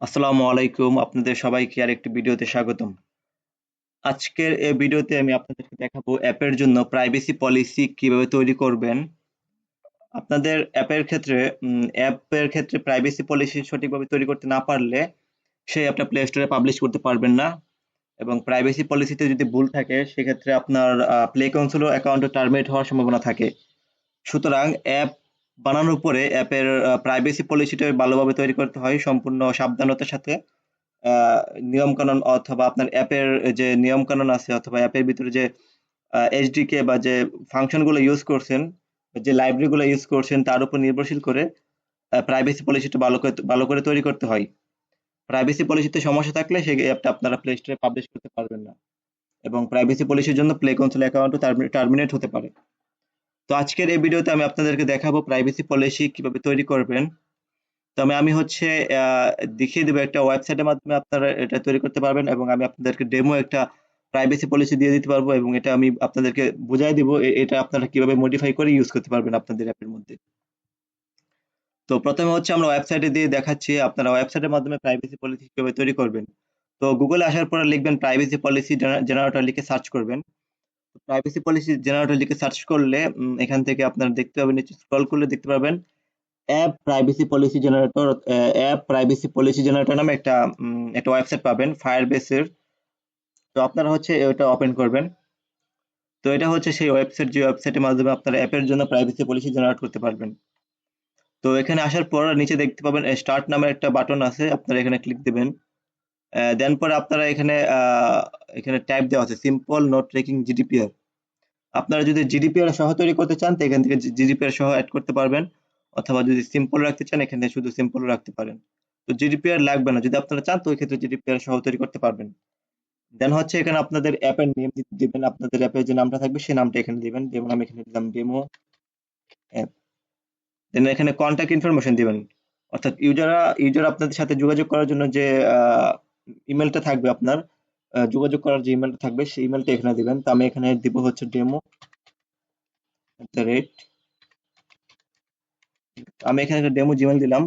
আসসালামু আলাইকুম। আপনাদের সবাইকে আরেকটি ভিডিওতে স্বাগতম। আজকের এই ভিডিওতে আমি আপনাদেরকে দেখাবো অ্যাপের জন্য প্রাইভেসি পলিসি কীভাবে তৈরি করবেন। আপনাদের অ্যাপের ক্ষেত্রে অ্যাপের ক্ষেত্রে প্রাইভেসি পলিসি সঠিকভাবে তৈরি করতে না পারলে সেই অ্যাপটা প্লে স্টোরে পাবলিশ করতে পারবেন না এবং প্রাইভেসি পলিসিতে যদি ভুল থাকে, সেক্ষেত্রে আপনার প্লে কনসোল অ্যাকাউন্টে টার্মিনেট হওয়ার সম্ভাবনা থাকে। সুতরাং অ্যাপ বানানোর পরে অ্যাপের প্রাইভেসি পলিসিটা ভালোভাবে তৈরি করতে হয়, সম্পূর্ণ সাবধানতার সাথে। নিয়মকানুন অথবা আপনার অ্যাপের যে নিয়মকানুন আছে অথবা অ্যাপের ভিতরে যে এইচডিকে বা যে ফাংশনগুলো ইউজ করছেন যে লাইব্রেরিগুলো ইউজ করছেন, তার উপর নির্ভরশীল করে প্রাইভেসি পলিসিটা ভালো করে ভালো করে তৈরি করতে হয়। প্রাইভেসি পলিসিতে সমস্যা থাকলে সেই অ্যাপটা আপনারা প্লে স্টোরে পাবলিশ করতে পারবেন না। এবং প্রাইভেসি পলিসির জন্য প্লে কনসোল অ্যাকাউন্টও টার্মিনেট হতে পারে। তো আজকের এই ভিডিওতে আমি আপনাদেরকে দেখাবো প্রাইভেসি পলিসি কীভাবে তৈরি করবেন। তবে আমি হচ্ছে দেখিয়ে দেবো একটা ওয়েবসাইটের মাধ্যমে আপনারা এটা তৈরি করতে পারবেন এবং আমি আপনাদেরকে ডেমো একটা প্রাইভেসি পলিসি দিয়ে দিতে পারব এবং এটা আমি আপনাদেরকে বুঝাই দিব এটা আপনারা কীভাবে মডিফাই করে ইউজ করতে পারবেন আপনাদের অ্যাপের মধ্যে। তো প্রথমে হচ্ছে আমরা ওয়েবসাইটে দিয়ে দেখাচ্ছি আপনারা ওয়েবসাইটের মাধ্যমে প্রাইভেসি পলিসি কীভাবে তৈরি করবেন। তো গুগলে আসার পরে লিখবেন প্রাইভেসি পলিসি জেনারেটর লিখে সার্চ করবেন। প্রাইভেসি পলিসি জেনারেটর লিখে সার্চ করলে এখান থেকে আপনারা দেখতে পাবেন, নিচে স্ক্রল করলে দেখতে পাবেন app privacy policy generator app privacy policy generator নামে একটা একটা ওয়েবসাইট পাবেন ফায়ারবেসের তো আপনারা হচ্ছে এটা ওপেন করবেন। তো এটা হচ্ছে সেই ওয়েবসাইট যে ওয়েবসাইটের মাধ্যমে আপনারা অ্যাপের জন্য প্রাইভেসি পলিসি জেনারেট করতে পারবেন। তো এখানে আসার পর নিচে দেখতে পাবেন স্টার্ট নামের একটা বাটন আছে, আপনারা এখানে ক্লিক দিবেন। দেন পরে আপনারা এখানে এখানে টাইপ দেওয়া আছে সিম্পল নোট ট্রেকিং জিডিপিআর আপনারা যদি জিডিপিআর সহ তৈরি করতে চান, তো এখান থেকে জিডিপিআর সহ অ্যাড করতে পারবেন। অথবা যদি সিম্পল রাখতে চান, এখানে শুধু সিম্পল রাখতে পারেন। তো জিডিপিআর লাগবে না। যদি আপনারা চান, তো ওই ক্ষেত্রে জিডিপিআর সহ তৈরি করতে পারবেন। দেন হচ্ছে এখানে আপনাদের অ্যাপের নেম দিবেন। আপনাদের অ্যাপের যে নামটা থাকবে, সেই নামটা এখানে দিবেন। যেমন আমি এখানে দিলাম ডেমো অ্যাপ দেন এখানে কন্ট্যাক্ট ইনফরমেশন দিবেন। অর্থাৎ ইউজাররা ইউজার আপনাদের সাথে যোগাযোগ করার জন্য যে ইমেলটা থাকবে আপনার যোগাযোগ করার যে ইমেলটা থাকবে সেই ইমেলটা এখানে দিবেন। তো আমি এখানে দিব হচ্ছে ডেমো রেট আমি এখানে একটা ডেমো জিমেল দিলাম।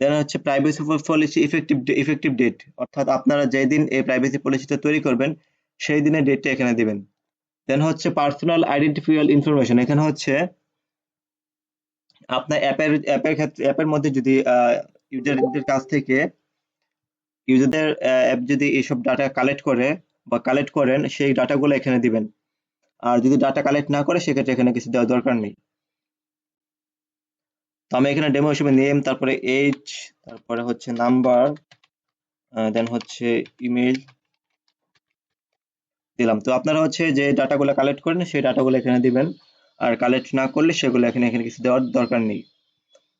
দেন হচ্ছে privacy policy effective effective date অর্থাৎ আপনারা যেদিন এই প্রাইভেসি পলিসিটা তৈরি করবেন, সেই দিনের ডেটটা এখানে দিবেন। দেন হচ্ছে পার্সোনাল আইডেন্টিফিয়াল ইনফরমেশন এখানে হচ্ছে আপনার অ্যাপের অ্যাপের ক্ষেত্রে অ্যাপের মধ্যে যদি ইউজারদের কাছ থেকে ইউজারদের অ্যাপ যদি এইসব ডাটা কালেক্ট করে বা কালেক্ট করেন, সেই ডাটাগুলো এখানে দিবেন। আর যদি ডাটা কালেক্ট না করে, সেক্ষেত্রে এখানে কিছু দেওয়ার দরকার নেই। তো আমি এখানে ডেমো হিসেবে নেম তারপরে এজ তারপরে হচ্ছে নাম্বার দেন হচ্ছে ইমেল দিলাম। তো আপনারা হচ্ছে যে ডাটাগুলো কালেক্ট করেন, সেই ডাটাগুলো এখানে দিবেন। আর কালেক্ট না করলে সেগুলো এখানে এখানে কিছু দেওয়ার দরকার নেই।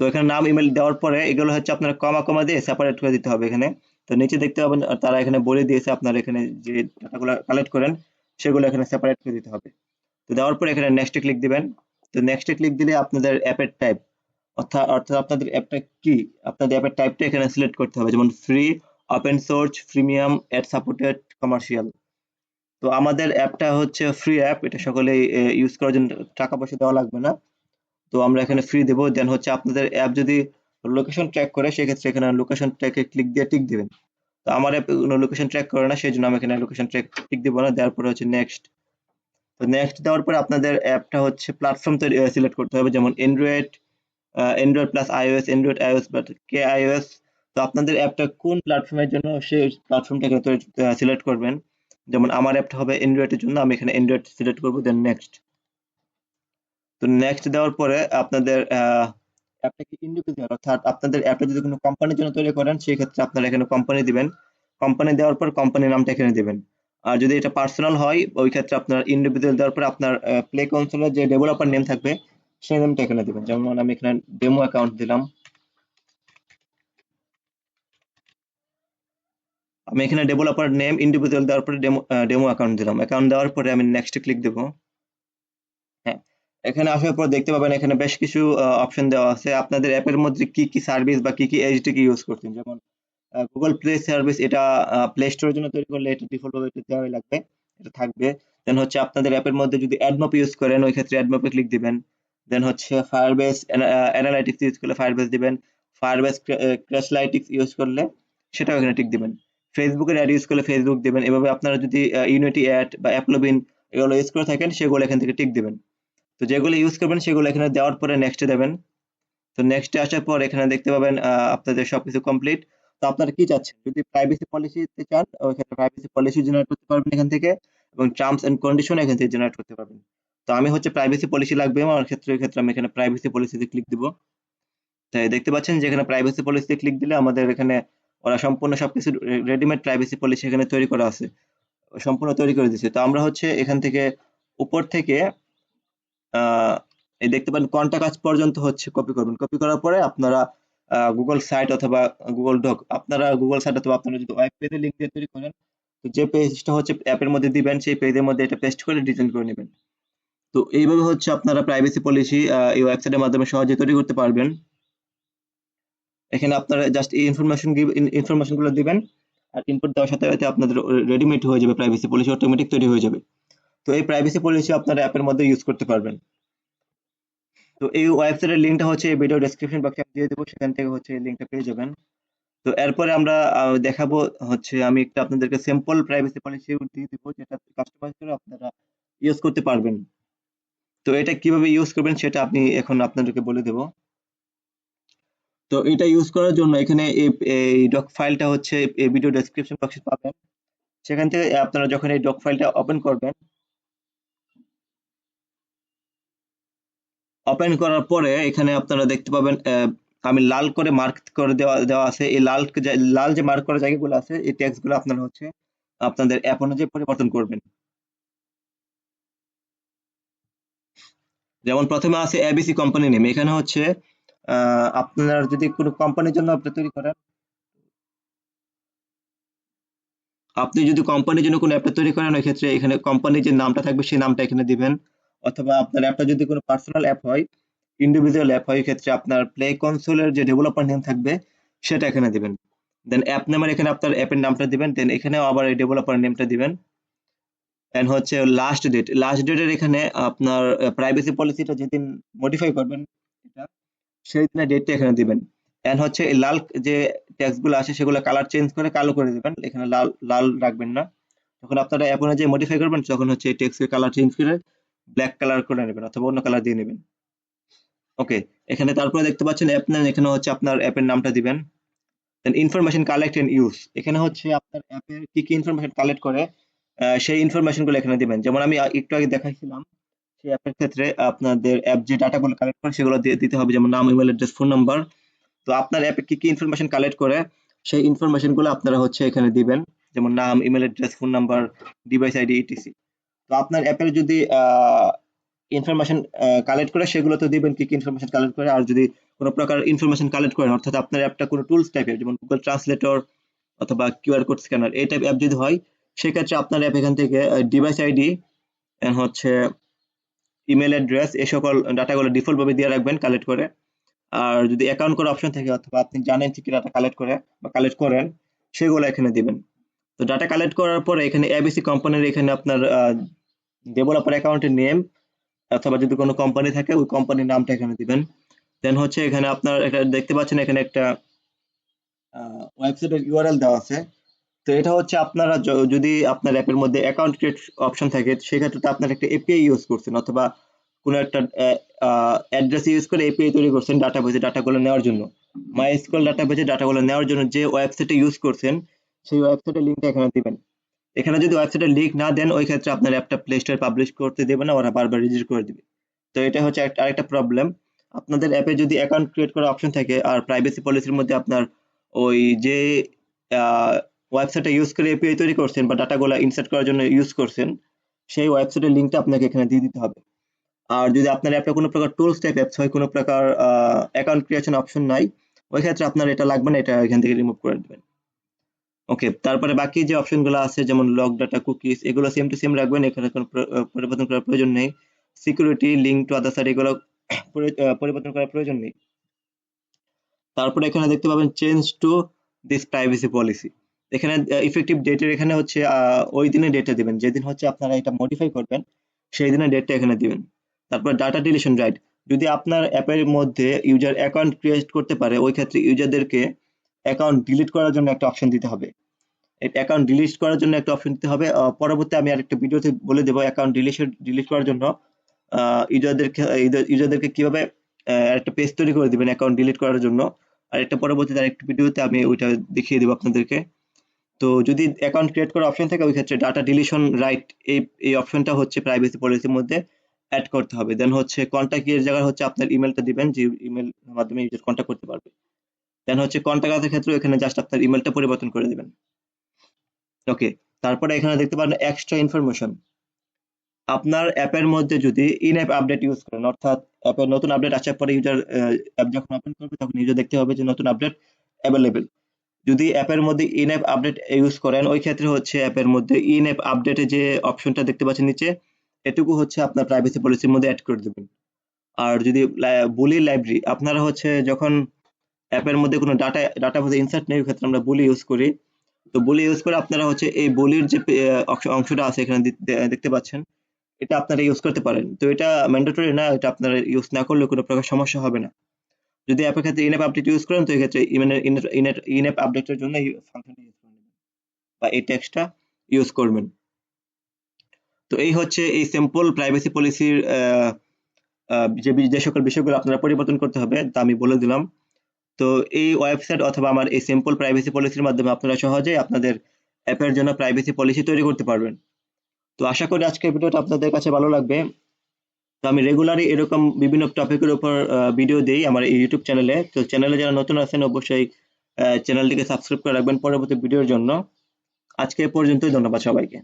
তো এখানে নাম ইমেল দেওয়ার পরে এগুলো হচ্ছে আপনার কমা কমা দিয়ে সেপারেট করে দিতে হবে এখানে। তো নিচে দেখতে পাবেন তারা এখানে বলে দিয়েছে আপনার এখানে যে ডাটাগুলো কালেক্ট করেন, সেগুলো এখানে সেপারেট করে দিতে হবে। তো দেওয়ার পরে এখানে নেক্সটে ক্লিক দিবেন। তো নেক্সটে ক্লিক দিলে আপনাদের অ্যাপের টাইপ অর্থাৎ অর্থাৎ আপনাদের অ্যাপটা কি? আপনাদের অ্যাপের টাইপটা এখানে সিলেক্ট করতে হবে, যেমন free open source premium ad supported commercial তো আমাদের অ্যাপটা হচ্ছে ফ্রি অ্যাপ এটা সকলেই ইউজ করার জন্য টাকা পয়সা দেওয়া লাগবে না। তো আমরা এখানে ফ্রি দেবো। দেন হচ্ছে আপনাদের অ্যাপ যদি লোকেশন ট্র্যাক করে, সেক্ষেত্রে এখানে লোকেশন ট্র্যাকে ক্লিক দিয়ে টিক দিবেন। তো আমার অ্যাপ কোনো লোকেশন ট্র্যাক করে না সেই জন্য আমি এখানে লোকেশন ট্র্যাক টিক দিব না। দেওয়ার পরে হচ্ছে নেক্সট তো নেক্সট দেওয়ার পরে আপনাদের অ্যাপটা হচ্ছে প্ল্যাটফর্ম তৈরি সিলেক্ট করতে হবে। যেমন Android Android plus iOS Android iOS but K iOS তো আপনাদের অ্যাপটা কোন প্ল্যাটফর্মের জন্য সেই প্ল্যাটফর্মটাকে সিলেক্ট করবেন? যেমন আমার অ্যাপটা হবে অ্যান্ড্রয়েডের জন্য, আমি এখানে অ্যান্ড্রয়েড সিলেক্ট করব দেন নেক্সট তো নেক্সট দেওয়ার পরে আপনাদের অ্যাপটাকে ইন্ডিভিজুয়াল অর্থাৎ আপনাদের অ্যাপটা যদি কোনো কোম্পানির জন্য তৈরি করেন সেই ক্ষেত্রে আপনারা এখানে কোম্পানি দিবেন। কোম্পানি দেওয়ার পর কোম্পানির নামটা এখানে দিবেন। আর যদি এটা পার্সোনাল হয়, ওই ক্ষেত্রে আপনার ইন্ডিভিজুয়াল দেওয়ার পর আপনার প্লে কনসোলের যে ডেভেলপার নেম থাকবে, সেই নেমটা এখানে দিবেন। যেমন আমি এখানে ডেমো অ্যাকাউন্ট দিলাম। আমি এখানে ডেভেলপার নেম ইন্ডিভিজুয়াল দেওয়ার পরে ডেমো ডেমো অ্যাকাউন্ট দিলাম। অ্যাকাউন্ট দেওয়ার পরে আমি নেক্সট ক্লিক দেবো। এখানে আসার পর দেখতে পাবেন এখানে বেশ কিছু অপশন দেওয়া আছে। আপনাদের অ্যাপের মধ্যে কি কি সার্ভিস বা কি কি এইচডিকে ইউজ করছেন? যেমন গুগল প্লে সার্ভিস এটা প্লে স্টোরের জন্য তৈরি করলে এটা ডিফল্ট ভাবে এটা দেওয়াই লাগবে, এটা থাকবে। দেন হচ্ছে আপনাদের অ্যাপের মধ্যে যদি অ্যাডমপ ইউজ করেন, ওই ক্ষেত্রে অ্যাডমপে ক্লিক দিবেন। দেন হচ্ছে ফায়ারবেস অ্যানালাইটিক্স ইউজ করলে ফায়ারবেস দিবেন। ফায়ারবেস ক্র্যাশ লাইটিক্স ইউজ করলে সেটাও এখানে টিক দিবেন। ফেসবুকের অ্যাড ইউজ করলে ফেসবুক দিবেন। এভাবে আপনারা যদি ইউনিটি অ্যাড বা অ্যাপলোবিন এগুলো ইউজ করে থাকেন, সেগুলো এখান থেকে টিক দিবেন। তো যেগুলো ইউজ করবেন সেগুলো এখানে দেওয়ার পরে নেক্সটে দেবেন। তো নেক্সটে আসার পর এখানে দেখতে পাবেন আপনাদের সবকিছু কমপ্লিট তো আপনারা কি চাচ্ছেন? যদি প্রাইভেসি পলিসিতে চান ওইখানে প্রাইভেসি পলিসি জেনারেট করতে পারবেন এখান থেকে এবং টার্মস এন্ড কন্ডিশন এখান থেকে জেনারেট করতে পারবেন। তো আমি হচ্ছে প্রাইভেসি পলিসি লাগবে আমার ক্ষেত্রে ক্ষেত্রে আমি এখানে প্রাইভেসি পলিসিতে ক্লিক দিব। তাই দেখতে পাচ্ছেন যে এখানে প্রাইভেসি পলিসিতে ক্লিক দিলে আমাদের এখানে ওরা সম্পূর্ণ সবকিছু রেডিমেড প্রাইভেসি পলিসি এখানে তৈরি করা আছে। সম্পূর্ণ তৈরি করে দিচ্ছে তো আমরা হচ্ছে এখান থেকে উপর থেকে এই দেখতে পারেন কন্টাক্ট আজ পর্যন্ত হচ্ছে কপি করবেন। কপি করার পরে আপনারা গুগল সাইট অথবা গুগল ডক আপনারা গুগল সাইট অথবা আপনারা যদি ওয়েব পেজে লিংক দিয়ে তৈরি করেন, তো যে পেজটা হচ্ছে অ্যাপের মধ্যে দিবেন, সেই পেজের মধ্যে এটা পেস্ট করে ডিজাইন করে নেবেন। তো এইভাবে হচ্ছে আপনারা প্রাইভেসি পলিসি এই ওয়েবসাইটের মাধ্যমে সহজে তৈরি করতে পারবেন। এখানে আপনারা জাস্ট এই ইনফরমেশন ইনফরমেশনগুলো দিবেন, আর ইনপুট দেওয়ার সাথে সাথে আপনাদের রেডিমেড হয়ে যাবে প্রাইভেসি পলিসি অটোমেটিক তৈরি হয়ে যাবে। তো এই প্রাইভেসি পলিসি আপনারা অ্যাপের মধ্যে ইউজ করতে পারবেন। তো এই ওয়েবসাইটের লিঙ্কটা হচ্ছে ভিডিও ডেসক্রিপশন বক্সে আমি দিয়ে দেবো, সেখান থেকে হচ্ছে এই লিঙ্কটা পেয়ে যাবেন। তো এরপরে আমরা দেখাবো হচ্ছে আমি একটা আপনাদেরকে সিম্পল প্রাইভেসি পলিসি দিয়ে দিব, যেটা কাস্টমাইজ করে আপনারা ইউজ করতে পারবেন। তো এটা কীভাবে ইউজ করবেন সেটা আপনি এখন আপনাদেরকে বলে দেব। তো এটা ইউজ করার জন্য এখানে এই ডক ফাইলটা হচ্ছে এই ভিডিও ডেসক্রিপশন বক্সে পাবেন। সেখান থেকে আপনারা যখন এই ডক ফাইলটা ওপেন করবেন ওপেন করার পরে এখানে আপনারা দেখতে পাবেন আমি লাল করে মার্ক করে দেওয়া দেওয়া আছে। এই লাল লাল যে মার্ক করা জায়গাগুলো আছে, এই ট্যাক্সগুলো আপনারা হচ্ছে আপনাদের অ্যাপ অনুযায়ী পরিবর্তন করবেন। যেমন প্রথমে আছে এবিসি কোম্পানি নেম এখানে হচ্ছে আপনার যদি কোনো কোম্পানির জন্য আপনি তৈরি করেন, আপনি যদি কোম্পানির জন্য কোনো অ্যাপটা তৈরি করেন, ওই ক্ষেত্রে এখানে কোম্পানির যে নামটা থাকবে, সেই নামটা এখানে দিবেন। অথবা আপনার অ্যাপটা যদি কোনো পার্সোনাল অ্যাপ হয় ইন্ডিভিজুয়াল অ্যাপ হয় ক্ষেত্রে আপনার প্লে কনসোলের যে ডেভেলপার নেম থাকবে, সেটা এখানে দিবেন। দেন অ্যাপ নামের এখানে আপনার অ্যাপের নামটা দিবেন দেন এখানেও আবার এই ডেভেলপার নেমটা দিবেন। এন্ড হচ্ছে লাস্ট ডেট লাস্ট ডেটের এখানে আপনার প্রাইভেসি পলিসিটা যেদিন মডিফাই করবেন, এটা সেই দিনের ডেটটা এখানে দিবেন। এন্ড হচ্ছে লাল যে ট্যাক্সগুলো আসে, সেগুলো কালার চেঞ্জ করে কালো করে দিবেন, এখানে লাল লাল রাখবেন না। যখন আপনারা অ্যাপ অনুযায়ী মডিফাই করবেন, তখন হচ্ছে এই টেক্সটের কালার চেঞ্জ করে ব্ল্যাক কালার করে নেবেন অথবা অন্য কালার দিয়ে নেবেন। ওকে এখানে তারপরে দেখতে পাচ্ছেন অ্যাপ নেম এখানে হচ্ছে আপনার অ্যাপের নামটা দিবেন। Then information collect and use এখানে হচ্ছে আপনার অ্যাপের কি কি ইনফরমেশন কালেক্ট করে সেই ইনফরমেশনগুলো এখানে দিবেন। যেমন আমি একটু আগে দেখাইছিলাম, সেই অ্যাপের ক্ষেত্রে আপনাদের অ্যাপ যে ডাটাগুলো কালেক্ট করে সেগুলো দিয়ে দিতে হবে, যেমন নাম ইমেল অ্যাড্রেস ফোন নাম্বার তো আপনার অ্যাপে কি কি ইনফরমেশন কালেক্ট করে, সেই ইনফরমেশনগুলো আপনারা হচ্ছে এখানে দিবেন, যেমন নাম email address phone number device ID ETC তো আপনার অ্যাপের যদি ইনফরমেশন কালেক্ট করে সেগুলো তো দিবেন কি কি ইনফরমেশন কালেক্ট করে। আর যদি কোনো প্রকার ইনফরমেশন কালেক্ট করেন, অর্থাৎ আপনার অ্যাপটা কোনো টুলস টাইপের যেমন গুগল ট্রান্সলেটর অথবা কিউআর কোড স্ক্যানার এই টাইপ অ্যাপ যদি হয়, সেক্ষেত্রে আপনার অ্যাপ এখান থেকে ডিভাইস আইডি হচ্ছে ইমেল অ্যাড্রেস এই সকল ডাটাগুলো ডিফল্ট ভাবে দিয়ে রাখবেন কালেক্ট করে। আর যদি অ্যাকাউন্ট করার অপশন থাকে, অথবা আপনি জানেন কি ডাটা কালেক্ট করে বা কালেক্ট করেন, সেগুলো এখানে দিবেন। তো ডাটা কালেক্ট করার পরে এখানে এবিসি কোম্পানির এখানে আপনার ডেভেলপার অ্যাকাউন্টের নেম অথবা যদি কোনো কোম্পানি থাকে, ওই কোম্পানির নামটা এখানে দিবেন। দেন হচ্ছে এখানে আপনার এটা দেখতে পাচ্ছেন এখানে একটা ওয়েবসাইটের ইউআরএল দেওয়া আছে। তো এটা হচ্ছে আপনারা যদি আপনার অ্যাপের মধ্যে অ্যাকাউন্ট ক্রিয়েট অপশন থাকে, সেক্ষেত্রে আপনার একটা এপিআই ইউজ করছেন অথবা কোনো একটা অ্যাড্রেস ইউজ করে এপিআই তৈরি করছেন ডাটা বেজে ডাটাগুলো নেওয়ার জন্য। মাই স্কুল ডাটা বেজে ডাটাগুলো নেওয়ার জন্য যে ওয়েবসাইটে ইউজ করছেন, সেই ওয়েবসাইটের লিঙ্কটা এখানে দিবেন। এখানে যদি ওয়েবসাইটের লিঙ্ক না দেন, ওই ক্ষেত্রে আপনার অ্যাপটা প্লে স্টোরে পাবলিশ করতে দেবে না, ওরা বারবার রিজেক্ট করে দিবে। তো এটা হচ্ছে আরেকটা প্রবলেম আপনাদের অ্যাপে যদি অ্যাকাউন্ট ক্রিয়েট করার অপশন থাকে, আর প্রাইভেসি পলিসির মধ্যে আপনার ওই যে ওয়েবসাইটে ইউজ করে এপিআই তৈরি করছেন বা ডাটাগুলো ইনসার্ট করার জন্য ইউজ করছেন, সেই ওয়েবসাইটের লিঙ্কটা আপনাকে এখানে দিয়ে দিতে হবে। আর যদি আপনার অ্যাপটা কোনো প্রকার টুলস টাইপ অ্যাপস হয়, কোনো প্রকার অ্যাকাউন্ট ক্রিয়েশন অপশন নাই, ওই ক্ষেত্রে আপনার এটা লাগবে না, এটা এখান থেকে রিমুভ করে দেবেন। ওকে তারপরে বাকি যে অপশনগুলো আছে, যেমন লক ডাটা কুকিজ এগুলো সেম টু সেম রাখবেন, এখানে কোনো পরিবর্তন করার প্রয়োজন নেই। Security link to other side এগুলো পরিবর্তন করার প্রয়োজন নেই। তারপরে এখানে দেখতে পাবেন change to this privacy policy এখানে ইফেক্টিভ ডেটের এখানে হচ্ছে ওই দিনে ডেটে দিবেন। যেদিন হচ্ছে আপনারা এটা মডিফাই করবেন, সেই দিনের ডেটটা এখানে দিবেন। তারপর ডাটা ডিলিশন রাইট যদি আপনার অ্যাপের মধ্যে ইউজার অ্যাকাউন্ট ক্রিয়েট করতে পারে, ওই ক্ষেত্রে ইউজারদেরকে অ্যাকাউন্ট ডিলিট করার জন্য একটা অপশন দিতে হবে। অ্যাকাউন্ট ডিলিট করার জন্য একটা অপশন দিতে হবে। পরবর্তী আমি আরেকটা ভিডিওতে বলে দেবো অ্যাকাউন্ট ডিলিট ডিলিট করার জন্য। ইউজারদেরকে ইউজারদেরকে কীভাবে একটা পেজ তৈরি করে দিবেন অ্যাকাউন্ট ডিলিট করার জন্য। আর একটা পরবর্তীতে আরেকটা ভিডিওতে আমি ওইটা দেখিয়ে দেবো আপনাদেরকে। তো যদি অ্যাকাউন্ট ক্রিয়েট করার অপশন থাকে, ওই ক্ষেত্রে ডাটা ডিলিশন রাইট এই এই অপশনটা হচ্ছে প্রাইভেসি পলিসির মধ্যে অ্যাড করতে হবে। দেন হচ্ছে কন্ট্যাক্ট এর জায়গায় হচ্ছে আপনার ইমেলটা দিবেন, যে ইমেল মাধ্যমে ইউজার কন্ট্যাক্ট করতে পারবে। দেন হচ্ছে কন্ট্যাক্টের ক্ষেত্রে এখানে জাস্ট আপনার ইমেলটা পরিবর্তন করে দিবেন। ওকে তারপরে এখানে দেখতে পারেন এক্সট্রা ইনফরমেশন আপনার অ্যাপের মধ্যে যদি ইন অ্যাপ আপডেট ইউজ করেন, অর্থাৎ অ্যাপের নতুন আপডেট আসার পরে ইউজার অ্যাপ যখন ওপেন করবে, তখন ইউজার দেখতে হবে যে নতুন আপডেট অ্যাভেলেবেল যদি অ্যাপের মধ্যে ইন অ্যাপ আপডেট ইউজ করেন, ওই ক্ষেত্রে হচ্ছে অ্যাপের মধ্যে ইন অ্যাপ আপডেটে যে অপশনটা দেখতে পাচ্ছেন নিচে, এটুকু হচ্ছে আপনার প্রাইভেসি পলিসির মধ্যে অ্যাড করে দেবেন। আর যদি বুলি লাইব্রেরি আপনারা হচ্ছে যখন অ্যাপের মধ্যে কোনো ডাটা ডাটা মধ্যে ইনসার্ট নেই ক্ষেত্রে আমরা বুলি ইউজ করি। তো বুলি ইউজ করে আপনারা হচ্ছে এই বলির যে অংশটা আছে এখানে দেখতে পাচ্ছেন, এটা আপনারা ইউজ করতে পারেন। তো এটা ম্যান্ডেটরি না, এটা আপনারা ইউজ না করলে কোনো প্রকার সমস্যা হবে না। যদি অ্যাপের ক্ষেত্রে ইনঅ্যাপ আপডেট ইউজ করেন, তো এই ক্ষেত্রে ইনঅ্যাপ আপডেটের জন্য এই ফাংশনটা ইউজ করে নেবেন বা এই টেক্সটটা ইউজ করবেন। তো এই হচ্ছে এই সিম্পল প্রাইভেসি পলিসির যে যে সকল বিষয়গুলো আপনারা পরিবর্তন করতে হবে, তা আমি বলে দিলাম। তো এই ওয়েবসাইট অথবা আমার এই সিম্পল প্রাইভেসি পলিসির মাধ্যমে আপনারা সহজেই আপনাদের অ্যাপের জন্য প্রাইভেসি পলিসি তৈরি করতে পারবেন। তো আশা করি আজকের ভিডিওটা আপনাদের কাছে ভালো লাগবে। তো আমি রেগুলারই এরকম বিভিন্ন টপিকের উপর ভিডিও দিই আমার এই ইউটিউব চ্যানেলে তো চ্যানেলে যারা নতুন আছেন, অবশ্যই চ্যানেলটিকে সাবস্ক্রাইব করে রাখবেন পরবর্তী ভিডিওর জন্য। আজকে পর্যন্তই, ধন্যবাদ সবাইকে।